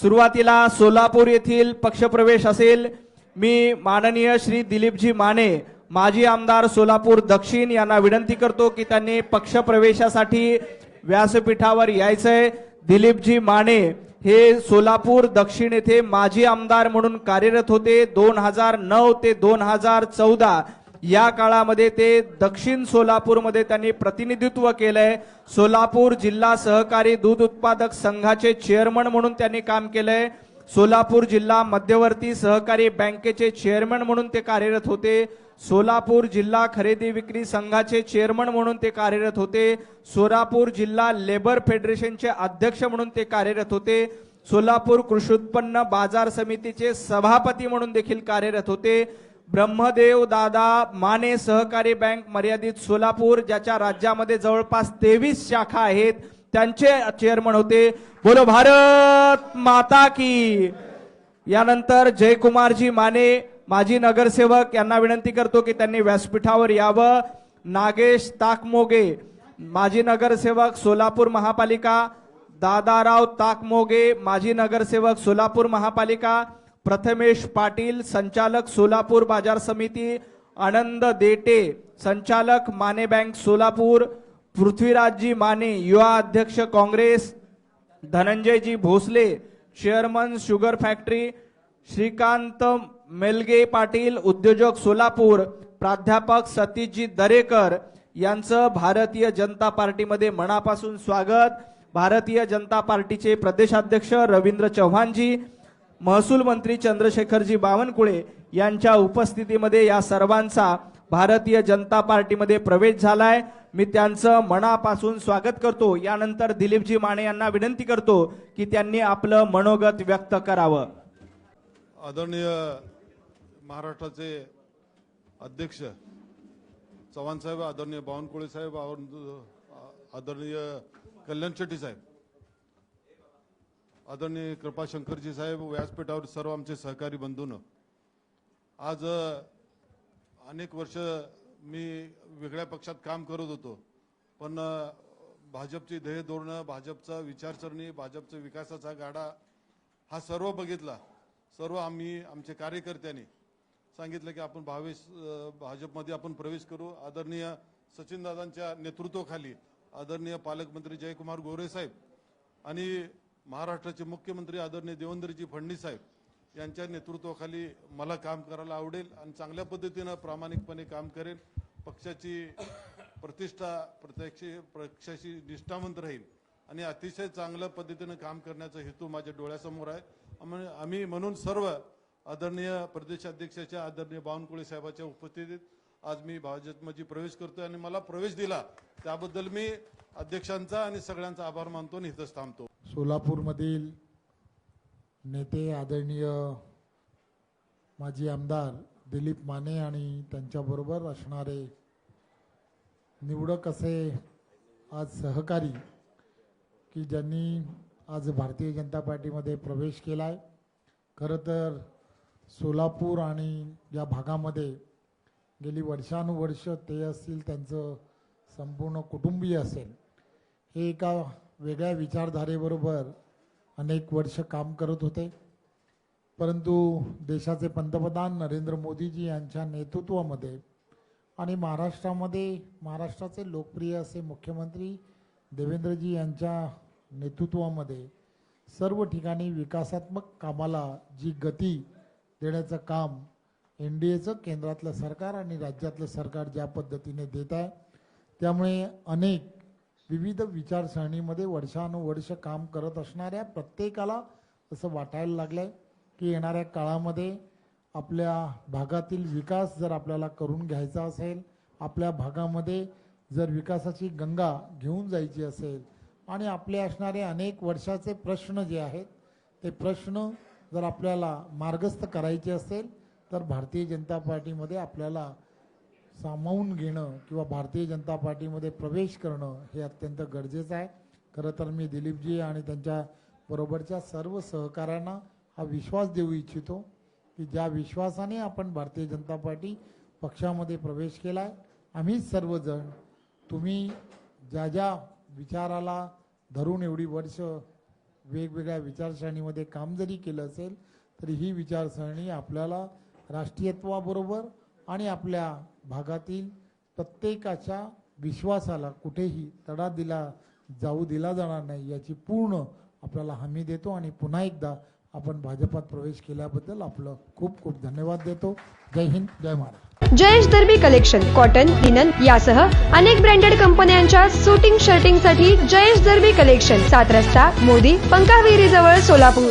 सुरुवातीला सोलापूर येथील पक्षप्रवेश असेल. मी माननीय श्री दिलीपजी माने माजी आमदार सोलापूर दक्षिण यांना विनंती करतो की त्यांनी पक्षप्रवेशासाठी व्यासपीठावर यायचंय. दिलीपजी माने हे सोलापूर दक्षिण येथे माजी आमदार म्हणून कार्यरत होते. दोन हजार नऊ ते दोन हजार चौदा या काळामध्ये ते दक्षिण सोलापूरमध्ये त्यांनी प्रतिनिधित्व केलंय. सोलापूर जिल्हा सहकारी दूध उत्पादक संघाचे चेअरमन म्हणून त्यांनी काम केलंय. सोलापूर जिल्हा मध्यवर्ती सहकारी बँकेचे चेअरमन म्हणून ते कार्यरत होते. सोलापूर जिल्हा खरेदी विक्री संघाचे चेअरमन म्हणून ते कार्यरत होते. सोलापूर जिल्हा लेबर फेडरेशनचे अध्यक्ष म्हणून ते कार्यरत होते. सोलापूर कृषी उत्पन्न बाजार समितीचे सभापती म्हणून देखील कार्यरत होते. ब्रह्मदेव दादा माने सहकारी बँक मर्यादित सोलापूर ज्याच्या राज्यामध्ये जवळपास तेवीस शाखा आहेत त्यांचे चेअरमन होते. बोलो भारत माता की. यानंतर जयकुमारजी माने माजी नगरसेवक यांना विनंती करतो की त्यांनी व्यासपीठावर यावं. नागेश ताकमोगे माजी नगरसेवक सोलापूर महापालिका. दादाराव ताकमोगे माजी नगरसेवक सोलापूर महापालिका. प्रथमेश पाटील संचालक सोलापूर बाजार समिती आनंद देटे संचालक माने बँक सोलापूर पृथ्वीराजजी माने युवा अध्यक्ष Congress धनंजयजी Bhosale chairman sugar factory Shrikant Melge Patil उद्योजक सोलापूर प्राध्यापक सतीशजी दरेकर यांचं भारतीय जनता पार्टीमध्ये मनापासून स्वागत. भारतीय जनता पार्टीचे प्रदेशाध्यक्ष रवींद्र चव्हाणजी महसूल मंत्री चंद्रशेखरजी बावनकुळे यांच्या उपस्थितीमध्ये या सर्वांचा भारतीय जनता पार्टीमध्ये प्रवेश झालाय. मी त्यांचं मनापासून स्वागत करतो. यानंतर दिलीपजी माने यांना विनंती करतो की त्यांनी आपलं मनोगत व्यक्त करावं. आदरणीय महाराष्ट्राचे अध्यक्ष चव्हाण साहेब आदरणीय बावनकुळे साहेब आदरणीय कल्याण शेट्टी साहेब. आदरणीय कृपाशंकरजी साहेब व्यासपीठावर सर्व आमचे सहकारी बंधून आज अनेक वर्ष मी वेगळ्या पक्षात काम करत होतो पण भाजपची ध्येय धोरणं भाजपचा विचारसरणी भाजपचा विकासाचा गाडा हा सर्व बघितला. सर्व आम्ही आमचे कार्यकर्त्यांनी सांगितलं की आपण भावेश भाजपमध्ये आपण प्रवेश करू. आदरणीय सचिनदादांच्या नेतृत्वाखाली आदरणीय पालकमंत्री जयकुमार गोरे साहेब आणि महाराष्ट्राचे मुख्यमंत्री आदरणीय देवेंद्रजी फडणवीस साहेब यांच्या नेतृत्वाखाली मला काम करायला आवडेल आणि चांगल्या पद्धतीनं प्रामाणिकपणे काम करेन पक्षाची प्रतिष्ठा प्रत्यक्ष पक्षाशी निष्ठावंत राहील आणि अतिशय चांगल्या पद्धतीनं काम करण्याचा हेतू माझ्या डोळ्यासमोर आहे. आम्ही म्हणून सर्व आदरणीय प्रदेशाध्यक्षाच्या आदरणीय बावनकुळे साहेबाच्या उपस्थितीत आज मी भाजपमध्ये प्रवेश करतोय आणि मला प्रवेश दिला. त्याबद्दल मी अध्यक्षांचा आणि सगळ्यांचा आभार मानतो आणि इथंच थांबतो. सोलापूरमधील नेते आदरणीय माजी आमदार दिलीप माने आणि त्यांच्याबरोबर असणारे निवडक असे आज सहकारी की ज्यांनी आज भारतीय जनता पार्टीमध्ये प्रवेश केला आहे खरं तर सोलापूर आणि या भागामध्ये गेली वर्षानुवर्ष ते असतील त्यांचं संपूर्ण कुटुंबीय असेल. हे एका वेगळ्या विचारधारेबरोबर अनेक वर्ष काम करत होते. परंतु देशाचे पंतप्रधान नरेंद्र मोदीजी यांच्या नेतृत्वामध्ये आणि महाराष्ट्रामध्ये महाराष्ट्राचे लोकप्रिय असे मुख्यमंत्री देवेंद्रजी यांच्या नेतृत्वामध्ये सर्व ठिकाणी विकासात्मक कामाला जी गती देण्याचं काम एन डी एचं केंद्रातलं सरकार आणि राज्यातलं सरकार ज्या पद्धतीने देत आहे त्यामुळे अनेक विविध विचारसरणीमध्ये वर्षानुवर्ष काम करत असणाऱ्या प्रत्येकाला असं वाटायला लागलं आहे की येणाऱ्या काळामध्ये आपल्या भागातील विकास जर आपल्याला करून घ्यायचा असेल आपल्या भागामध्ये जर विकासाची गंगा घेऊन जायची असेल आणि आपले असणारे अनेक वर्षाचे प्रश्न जे आहेत ते प्रश्न जर आपल्याला मार्गस्थ करायचे असेल तर भारतीय जनता पार्टीमध्ये आपल्याला सामावून घेणं किंवा भारतीय जनता पार्टीमध्ये प्रवेश करणं हे अत्यंत गरजेचं आहे. खरं तर मी दिलीपजी आणि त्यांच्या बरोबरच्या सर्व सहकाऱ्यांना हा विश्वास देऊ इच्छितो की ज्या विश्वासाने आपण भारतीय जनता पार्टी पक्षामध्ये प्रवेश केला आहे आम्ही सर्वजण तुम्ही ज्या ज्या विचाराला धरून एवढी वर्ष वेगवेगळ्या विचारसरणीमध्ये काम जरी केलं असेल तरी ही विचारसरणी आपल्याला राष्ट्रीयत्वाबरोबर आणि आपल्या भागातील प्रत्येकाच्या विश्वासाला कुठेही तडा दिला जाऊ दिला जाणार नाही याची पूर्ण आपल्याला हमी देतो आणि पुन्हा एकदा आपण भाजपात प्रवेश केल्याबद्दल आपलं खूप खूप धन्यवाद देतो. जय हिंद जय Maharashtra. Jayesh Darbi collection cotton linen यासह अनेक ब्रँडेड कंपन्यांच्या सुटिंग शर्टिंगसाठी जयेश दर्बी कलेक्शन सात रस्ता मोदी पंकाविहिरी जवळ सोलापूर.